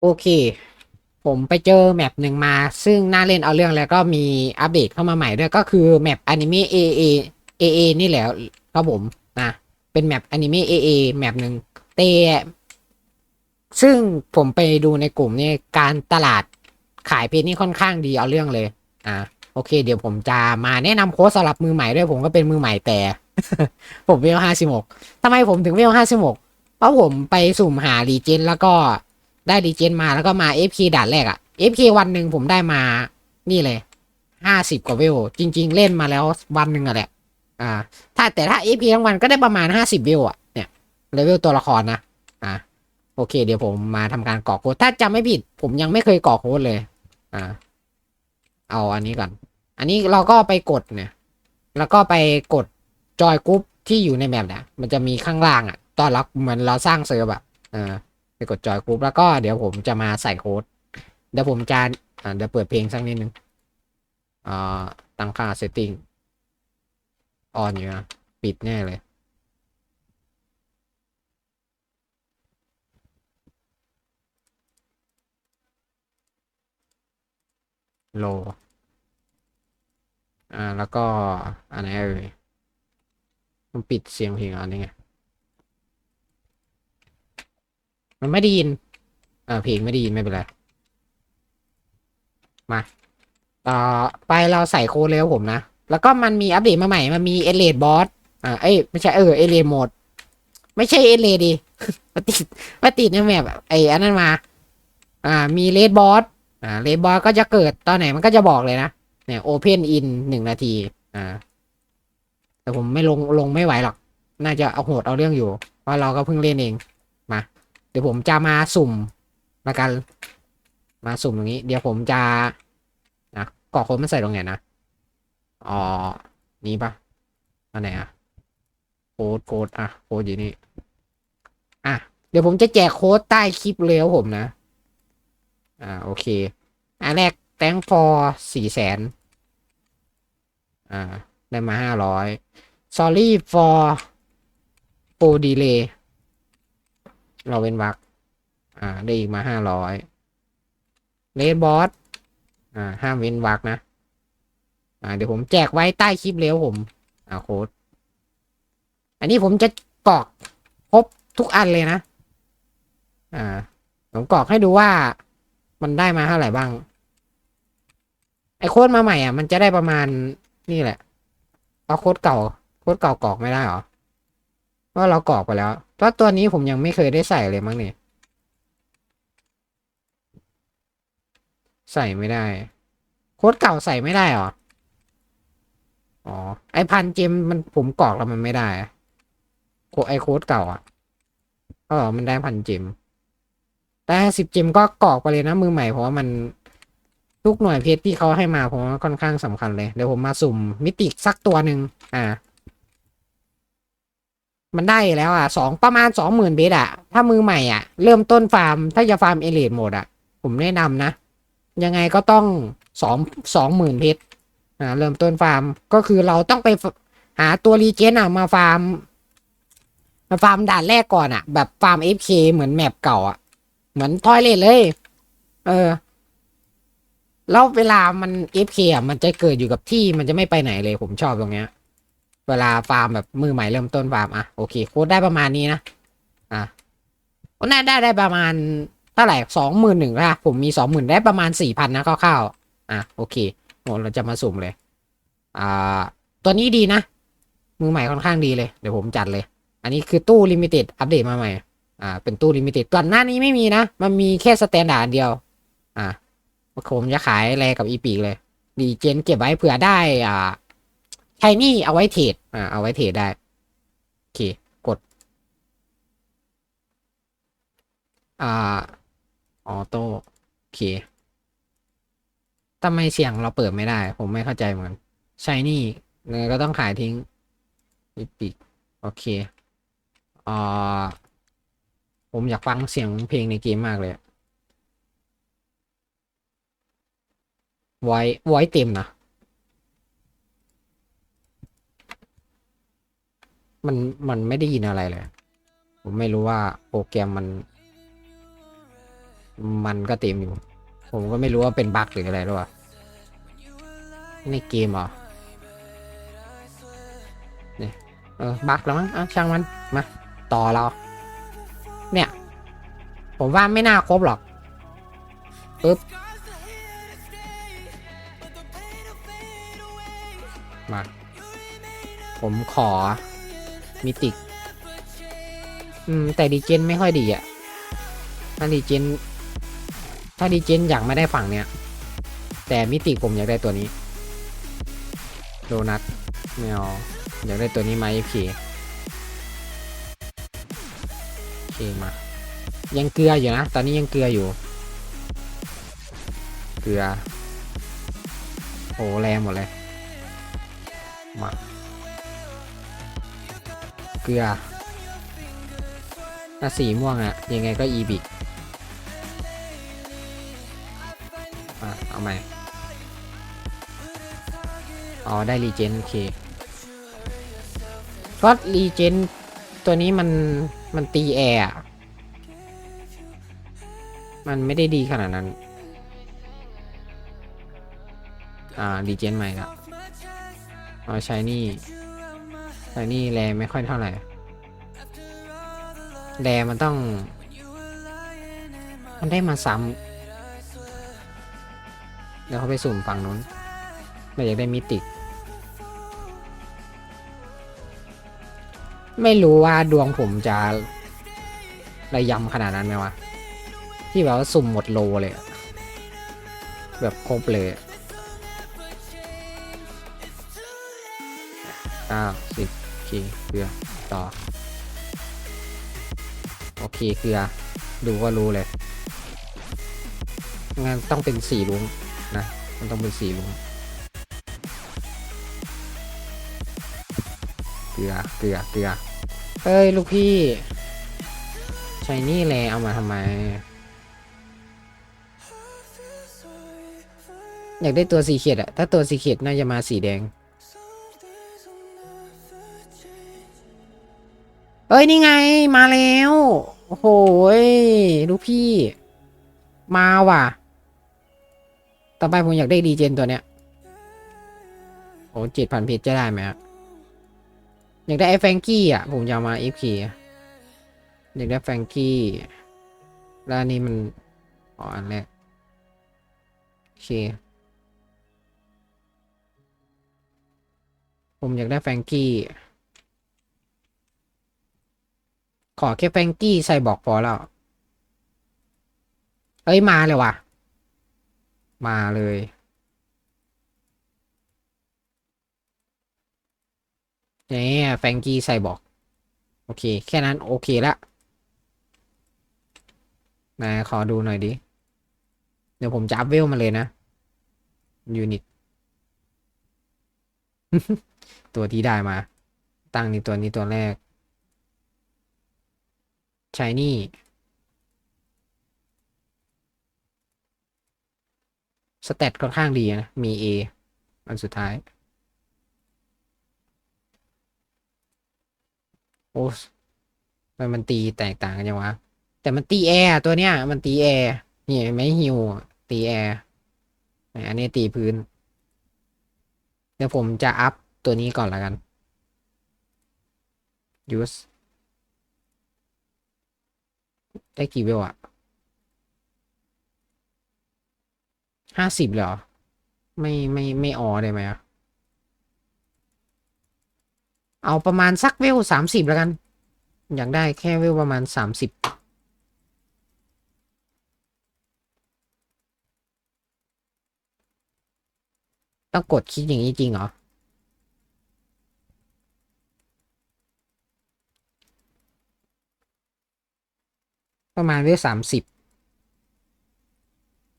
โอเค ผมไปเจอแมปหนึ่งมา ซึ่งน่าเล่นเอาเรื่องแล้วก็มีอัปเดตเข้ามาใหม่ด้วยก็คือแมปอนิเมะ AA AA นี่แหละครับผมนะเป็นแมปอนิเมะ AA แมปหนึ่งแต่ซึ่งผมไปดูในกลุ่มเนี่ยการตลาดขายเพจนี่ค่อนข้างดีเอาเรื่องเลย อ่าโอเค เดี๋ยวผมจะมาแนะนำโค้ดสำหรับมือใหม่ด้วยผมก็เป็นมือใหม่แต่ ผมเวลห้าสิบหกทำไมผมถึงเวลห้าสิบหกเพราะผมไปสุ่มหารีเจนแล้วก็ ได้รีเจนมาแล้วก็มา FK ด่านแรกอะ FK วันหนึ่งผมได้มา นี่เลยห้าสิบกว่าเวจริง ๆ เล่นมาแล้ววันหนึ่งอะแหละอ่า ถ้าแต่ถ้า FK ทั้งวันก็ได้ประมาณห้าสิบเวอะเนี่ยเลเวลตัวละครนะอ่าโอเค เดี๋ยวผมมาทำการกรอกโค้ดถ้าจำไม่ผิด ผมยังไม่เคยกรอกโค้ดเลย อ่า เอาอันนี้ก่อน อันนี้เราก็ไปกดเนี่ย แล้วก็ไปกดจอยกรุ๊ปที่อยู่ในแมปเนี่ยมันจะมีข้างล่างอะ ตอนเราเหมือนเราสร้างเซิร์ฟอะเออ ไปกดจอยกรุ๊ปแล้วก็เดี๋ยวผมจะมาใส่โค้ดเดี๋ยวผมจะอ่าเดี๋ยวเปิดเพลงสักนิดนึงอ่าตั้งค่า setting ออนอยู่นะปิดแน่เลยโล อ่า แล้วก็อันไหนเอ่ยมันปิดเสียงเพลงอันนี้ไง มันไม่ได้ยินอ่าเพลงไม่ได้ยินไม่เป็นไรมาต่อไปเราใส่โค้ดแล้วผมนะ แล้วก็มันมีอัปเดตมาใหม่ มันมีเอเลดบอสอ่าเอ้ยไม่ใช่เออเอเลดโหมด ไม่ใช่เอเลดีมาติดมาติดในแมปไอ้อันนั้นมา อ่า มีเลดบอสอ่าเลดบอสก็จะเกิดตอนไหนมันก็จะบอกเลยนะเนี่ยโอเพนอินหนึ่งนาที อ่า แต่ผมไม่ลงลงไม่ไหวหรอก น่าจะเอาโหดเอาเรื่องอยู่ เพราะเราก็เพิ่งเล่นเอง เดี๋ยวผมจะมาสุ่มละกัน มาสุ่มตรงนี้ เดี๋ยวผมจะนะกรอกโค้ดมันใส่ตรงไหนนะอ๋อนี้ปะอันไหนอะโค้ดโค้ดอะโค้ดอยู่นี่อะเดี๋ยวผมจะแจกโค้ดใต้คลิปเลยครับผมนะ อ่าโอเค อันแรก thank for สี่แสนอ่า ได้มาห้าร้อย sorry for pro delay เเราเป็นวักอ่า ได้อีกมาห้าร้อยเลดบอสอ่า ห้ามเว้นวักนะ อ่า เดี๋ยวผมแจกไว้ใต้คลิปเร็วผม อ่าโค้ด อันนี้ผมจะกรอกครบทุกอันเลยนะ อ่า ผมกรอกให้ดูว่ามันได้มาเท่าไหร่บ้าง ไอโค้ดมาใหม่อะ มันจะได้ประมาณนี่แหละเอาโค้ดเก่า โค้ดเก่ากรอกไม่ได้หรอ เพราะเรากรอกไปแล้ว เพราะตัวนี้ผมยังไม่เคยได้ใส่เลยมั้งเนี่ย ใส่ไม่ได้ โค้ดเก่าใส่ไม่ได้หรอ อ๋อ ไอพันเจมมันผมกรอกแล้วมันไม่ได้โคไอโค้ดเก่าอะเออมันได้พันเจมแต่สิบเจมก็กรอกไปเลยนะมือใหม่เพราะว่ามันทุกหน่วยเพชรที่เขาให้มาผมว่าค่อนข้างสำคัญเลย เดี๋ยวผมมาสุ่มมิติสักตัวหนึ่งอ่า มันได้แล้วอะสองประมาณสองหมื่นเบสอะ ถ้ามือใหม่อะ เริ่มต้นฟาร์ม ถ้าจะฟาร์มเอเลดโหมดอะ ผมแนะนำนะ ยังไงก็ต้องสองสองหมื่นเพชรอ่าเริ่มต้นฟาร์มก็คือเราต้องไปหาตัวรีเจนอะมาฟาร์มมาฟาร์มด่านแรกก่อนอะ แบบฟาร์มเอฟเคเหมือนแมปเก่าอะ เหมือนทอยเลทเลย เออแล้วเวลามันเอฟเคอะมันจะเกิดอยู่กับที่มันจะไม่ไปไหนเลยผมชอบตรงเนี้ย เวลาฟาร์มแบบมือใหม่เริ่มต้นฟาร์มอะโอเคโค้ดได้ประมาณนี้นะอะโอ้น่าได้ได้ประมาณเท่าไหร่สองหมื่นหนึ่งละผมมีสองหมื่นได้ประมาณสี่พันนะคร่าวๆอะโอเคโอ้เราจะมาสุ่มเลยอ่าตัวนี้ดีนะ มือใหม่ค่อนข้างดีเลย เดี๋ยวผมจัดเลย อันนี้คือตู้ลิมิเต็ดอัปเดตมาใหม่อ่าเป็นตู้ลิมิเต็ดก่อนหน้านี้ไม่มีนะ มันมีแค่สแตนดาร์ดเดียว อ่าผมจะขายอะไรกับอีปีกเลย ดีเจนเก็บไว้เผื่อได้อ่า ใช่นี่เอาไว้เทรดอ่าเอาไว้เทรดได้ โอเค กด อ่า ออโต้ โอเคทำไมเสียงเราเปิดไม่ได้ ผมไม่เข้าใจเหมือนกันใช่นี่เงยก็ต้องขายทิ้งปิกโอเคอ่าผมอยากฟังเสียงเพลงในเกมมากเลยไว้ไว้เต็มนะ มันมันไม่ได้ยินอะไรเลย ผมไม่รู้ว่าโปรแกรมมัน มันก็เต็มอยู่ ผมก็ไม่รู้ว่าเป็นบั๊กหรืออะไรหรอในเกมเหรอเนี่ยเออบั๊กแล้วมั้งอะช่างมันมาต่อเรา เนี่ย ผมว่าไม่น่าครบหรอกปึ๊บมา ผมขอ มิติก อืม แต่ดีเจนไม่ค่อยดีอะ่ะถ้าดีเจน ถ้าดีเจนอยากไม่ได้ฝั่งเนี้ย แต่มิติผมอยากได้ตัวนี้ โดนัทไม่เอาอยากได้ตัวนี้ไหมโอเคโอเคมา ยังเกลืออยู่นะ ตอนนี้ยังเกลืออยู่ เกลือ โอ้แรงหมดเลย มา ลือถ้าสีม่วงอะยังไงก็อีบิกอะเอาใหม่อ๋อ ได้รีเจนโอเคเพราะรีเจนตัวนี้มัน มันตีแอร์มันไม่ได้ดีขนาดนั้น อ่ารีเจนใหม่ละเอาใช้นี่ ใช้นี่แรงไม่ค่อยเท่าไหร่แดมันต้อง มันได้มาซ้ำเดี๋ยวเขาไปสุ่มฝั่งนู้นเราอยากได้มิติ ไม่รู้ว่าดวงผมจะระยำขนาดนั้นไหมวะ ที่แบบว่าสุ่มหมดโลเลยแบบครบเลยอ้าวสิบ เคเกลือต่อ โอเคเกลือ ดูก็รู้เลยงั้นต้องเป็นสีลุงนะ มันต้องเป็นสีลุงเกลือเกลือเกลือเอ้ย ลูกพี่ใช้นี่แหละเอามาทำไม อยากได้ตัวสีเขียดอะถ้าตัวสีเขียดน่าจะมาสีแดง เอ้ย นี่ไงมาแล้ว โอ้โหยลูกพี่ มาว่ะ ต่อไปผมอยากได้ดีเจนตัวเนี้ย โอ้เจ็ดพันเพชรจะได้ไหมอะอยากได้ไอ้แฟงกี้อะ ผมจะมาเอฟคีอยากได้แฟงกี้ แล้วอันนี้มันอ๋ออันแรกโอเคผมอยากได้แฟงกี้ ขอแค่แฟงกี้ใส่บอกพอแล้ว เอ้ยมาเลยว่ะ มาเลยเนี่ยแฟงกี้ใส่บอก โอเค แค่นั้น โอเคละนะขอดูหน่อยดิ เดี๋ยวผมจะอัพเวลมาเลยนะ ยูนิต ตัวที่ได้มา ตั้งนี่ตัวนี้ตัวแรก ชายนี่ สเตตค่อนข้างดีนะ มี A อันสุดท้าย โอ้ทำไมมันตีแตกต่างกันยังวะ แต่มันตีแอร์ตัวเนี้ย มันตีแอร์นี่เห็นไม่ฮิวตีแอร์อันนี้ตีพื้น เดี๋ยวผมจะอัพตัวนี้ก่อนละกัน use ได้กี่เวลอะห้าสิบเหรอ ไม่ไม่ไม่ออได้ไหมอะเอาประมาณสักเวลสามสิบแล้วกัน อยากได้แค่เวลประมาณสามสิบต้องกดคลิกอย่างนี้จริงเหรอ ประมาณเวลสามสิบ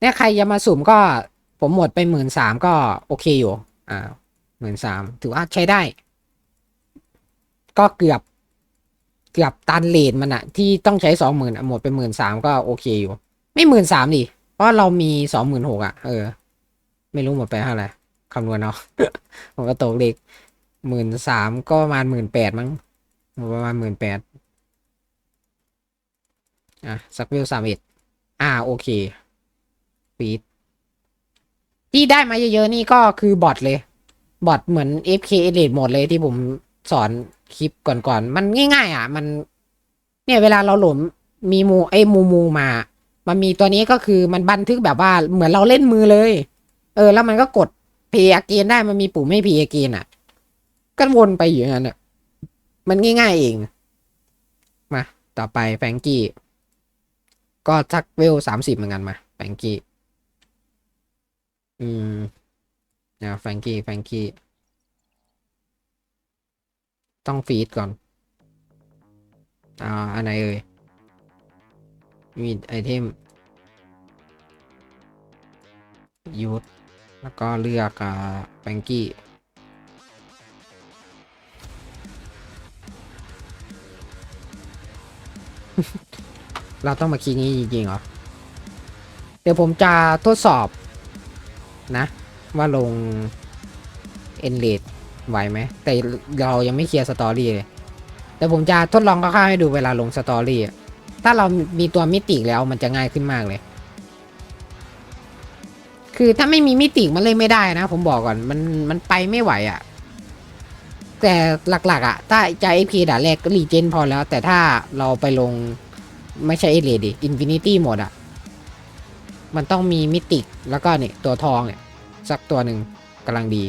เนี่ยใครจะมาสุ่มก็ผมหมดไปหมื่นสามก็โอเคอยู่ อ่าหมื่นสามถือว่าใช้ได้ ก็เกือบ เกือบตันเลนมันอะที่ต้องใช้สองหมื่นหมดไปหมื่นสามก็โอเคอยู่ ไม่หมื่นสามดิ เพราะเรามีสองหมื่นหกอะเออ ไม่รู้หมดไปเท่าไหร่คำนวณเอาะผมก็ตกเลขหมื่นสามก็ประมาณหมื่นแปดมั้งประมาณหมื่นแปด อะสักวิวสามเอ็ดอ่าโอเคฟีดที่ได้มาเยอะๆนี่ก็คือบอทเลย บอทเหมือน FK Elite หมดเลยที่ผมสอนคลิปก่อนๆ มันง่าย ๆ อะ มัน เนี่ยเวลาเราหลดมีมูไอ้มูมูมา มันมีตัวนี้ก็คือมันบันทึกแบบว่าเหมือนเราเล่นมือเลย เออ แล้วมันก็กด play again ได้มันมีปุ่มให้ play again อะ ก็วนไปอยู่อย่างนั้นอะมันง่ายๆเอง มา ต่อไปแฟงกี้ ก็ทักเวลสามสิบเหมือนกันมาแฟงกี้ อืมนะแฟงกี้แฟงกี้ ต้องฟีดก่อน อ่า อันไหนเอ่ย มีไอเทมยูทแล้วก็เลือกอ่าแฟงกี้ เราต้องมาคิดงี้จริงๆเหรอ เดี๋ยวผมจะทดสอบนะ ว่าลงเอ็นเลดไหวไหม แต่เรายังไม่เคลียร์สตอรี่เลยแต่ผมจะทดลองคร่าวๆให้ดูเวลาลงสตอรี่ถ้าเรามีตัวมิติแล้วมันจะง่ายขึ้นมากเลย คือถ้าไม่มีมิติมันเลยไม่ได้นะ ผมบอกก่อนมันมันไปไม่ไหวอะ่ะ แต่หลักๆอะ่ะ ถ้าจะไอพีด่าแรกก็รีเจนพอแล้ว แต่ถ้าเราไปลง ไม่ใช่เอเลดิอินฟินิตี้หมดอะ่ะมันต้องมีมิติแล้วก็เนี่ยตัวทองเนี่ย สักตัวหนึ่งกำลังดี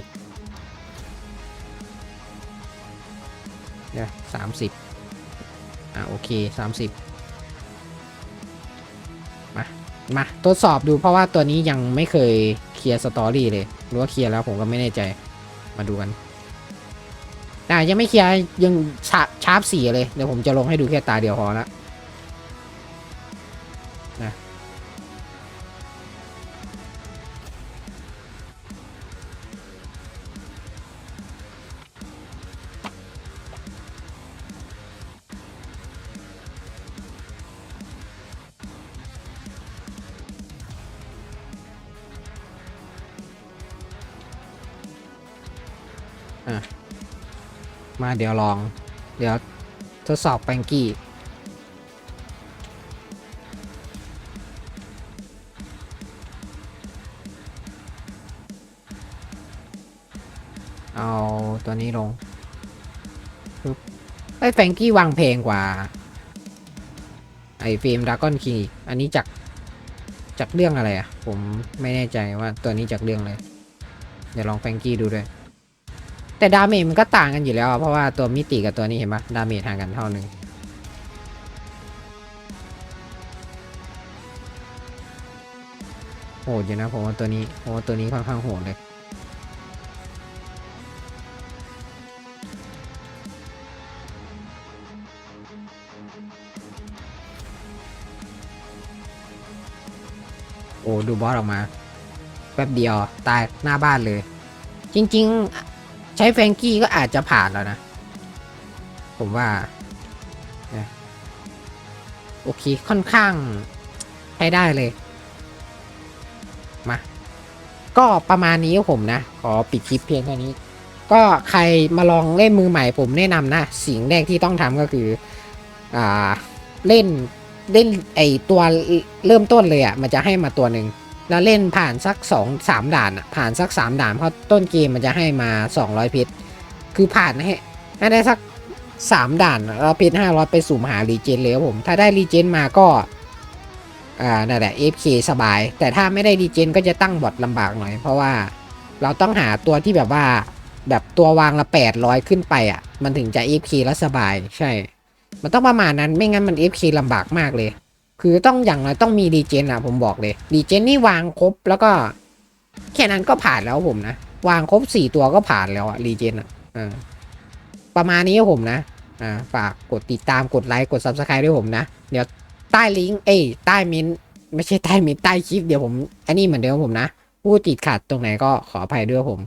เนี่ยสามสิบอะโอเคสามสิบมา มาทดสอบดูเพราะว่าตัวนี้ยังไม่เคยเคลียร์สตอรี่เลย หรือว่าเคลียร์แล้วผมก็ไม่แน่ใจมาดูกันอะยังไม่เคลียร์ยังชาร์ปสีเลย เดี๋ยวผมจะลงให้ดูแค่ตาเดียวพอละนะ มาเดี๋ยวลอง เดี๋ยวทดสอบแปงกี้ เอาตัวนี้ลงปึ๊บไอ้แฟงกี้วางเพลงกว่า ไอ้ฟิล์มดากอนคิงอีก อันนี้จากจากเรื่องอะไรอะ ผมไม่แน่ใจว่าตัวนี้จากเรื่องอะไรเดี๋ยวลองแฟงกี้ดูด้วย แต่ดาเมจมันก็ต่างกันอยู่แล้ว เพราะว่าตัวมิติกับตัวนี้เห็นปะดาเมจห่างกันเท่านึงโหดอยู่นะผมว่าตัวนี้ผมว่าตัวนี้ค่อนข้างโหดเลยโอ้ดูบอสออกมา แป๊บเดียวตายหน้าบ้านเลย จริง ๆ ใช้แฟรงกี้ก็อาจจะผ่านแล้วนะ ผมว่า โอเค ค่อนข้างใช้ได้เลย มา ก็ประมาณนี้ผมนะ ขอปิดคลิปเพียงเท่านี้ ก็ใครมาลองเล่นมือใหม่ผมแนะนำนะ สิ่งแรกที่ต้องทำก็คือ อ่า เล่นเล่นไอตัวเริ่มต้นเลยอะ่ะ มันจะให้มาตัวหนึ่ง แล้วเล่นผ่านสักสองสามด่านอะผ่านสักสามด่านเพราะต้นเกมมันจะให้มาสองร้อยเพชรคือผ่านให้ให้ได้สักสามด่านแล้วเพชรห้าร้อยไปสุ่มหารีเจนเลยครับผม ถ้าได้รีเจนมาก็อ่านั่นแหละ FK สบาย แต่ถ้าไม่ได้รีเจนก็จะตั้งบอทลำบากหน่อย เพราะว่าเราต้องหาตัวที่แบบว่าแบบตัววางละแปดร้อยขึ้นไปอะ มันถึงจะ FK แล้วสบาย ใช่ มันต้องประมาณนั้นไม่งั้นมัน FK ลำบากมากเลย คือต้องอย่างน้อยต้องมีรีเจนอะผมบอกเลยรีเจนนี่วางครบแล้วก็ แค่นั้นก็ผ่านแล้วผมนะ วางครบสี่ตัวก็ผ่านแล้วอะรีเจนอะประมาณนี้ครับผมนะฝากกดติดตามกดไลค์กด subscribe ด้วยผมนะ เดี๋ยวใต้ลิงก์เอ้ยใต้มินไม่ใช่ใต้มินใต้คลิปเดี๋ยวผมอันนี้เหมือนเดิมผมนะพูดติดขัดตรงไหนก็ขออภัยด้วยผม